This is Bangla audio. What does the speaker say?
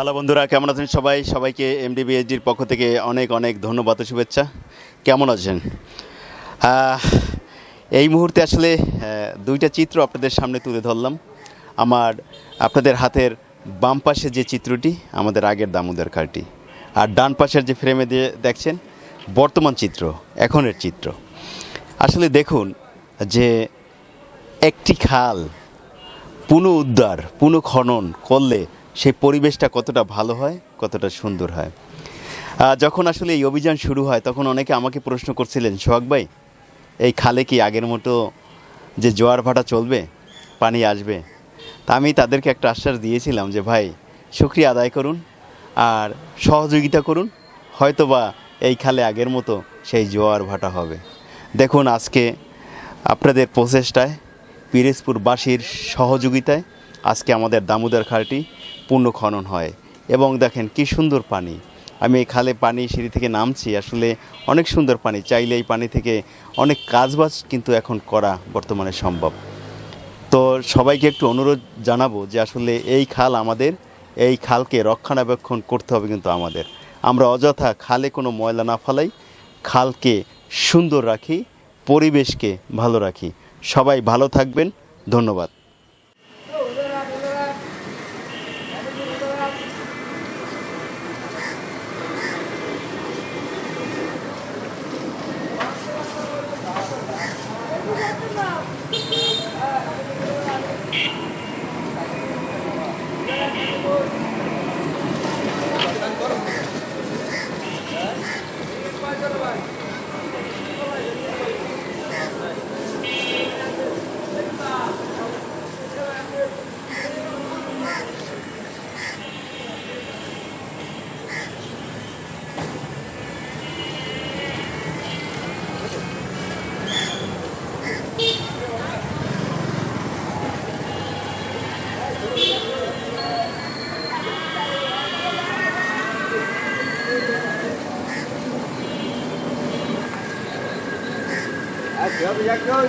হ্যালো বন্ধুরা, কেমন আছেন সবাই? সবাইকে এমডিবিএসডির পক্ষ থেকে অনেক অনেক ধন্যবাদ ও শুভেচ্ছা। কেমন আছেন? এই মুহূর্তে আসলে দুইটা চিত্র আপনাদের সামনে তুলে ধরলাম। আমার, আপনাদের হাতের বাম পাশে যে চিত্রটি, আমাদের আগের দামোদর খালটি। আর ডান পাশের যে ফ্রেমে দিয়ে দেখছেন, বর্তমান চিত্র, এখনের চিত্র। আসলে দেখুন যে একটি খাল পুনঃ উদ্ধার পুনঃ খনন করলে সেই পরিবেশটা কতটা ভালো হয়, কতটা সুন্দর হয়। যখন আসলে এই অভিযান শুরু হয়, তখন অনেকে আমাকে প্রশ্ন করছিলেন, সোহাগ ভাই, এই খালে কি আগের মতো যে জোয়ার ভাটা চলবে, পানি আসবে? তা আমি তাদেরকে একটা আশ্বাস দিয়েছিলাম যে, ভাই শুক্রিয়া আদায় করুন আর সহযোগিতা করুন, হয়তোবা এই খালে আগের মতো সেই জোয়ার ভাটা হবে। দেখুন, আজকে আপনাদের প্রচেষ্টায় পিরিজপুরবাসীর সহযোগিতায় আজকে আমাদের দামোদর খালটি পূর্ণ খনন হয়। এবং দেখেন কি সুন্দর পানি। আমি এই খালে পানি সিঁড়ি থেকে নামছি, আসলে অনেক সুন্দর পানি। চাইলে এই পানি থেকে অনেক কাজবাজ কিন্তু এখন করা বর্তমানে সম্ভব। তো সবাইকে একটু অনুরোধ জানাব যে আসলে এই খাল আমাদের, এই খালকে রক্ষণাবেক্ষণ করতে হবে কিন্তু আমাদের। আমরা অযথা খালে কোনো ময়লা না ফেলাই, খালকে সুন্দর রাখি, পরিবেশকে ভালো রাখি। সবাই ভালো থাকবেন, ধন্যবাদ। Dạ, dạ, dạ.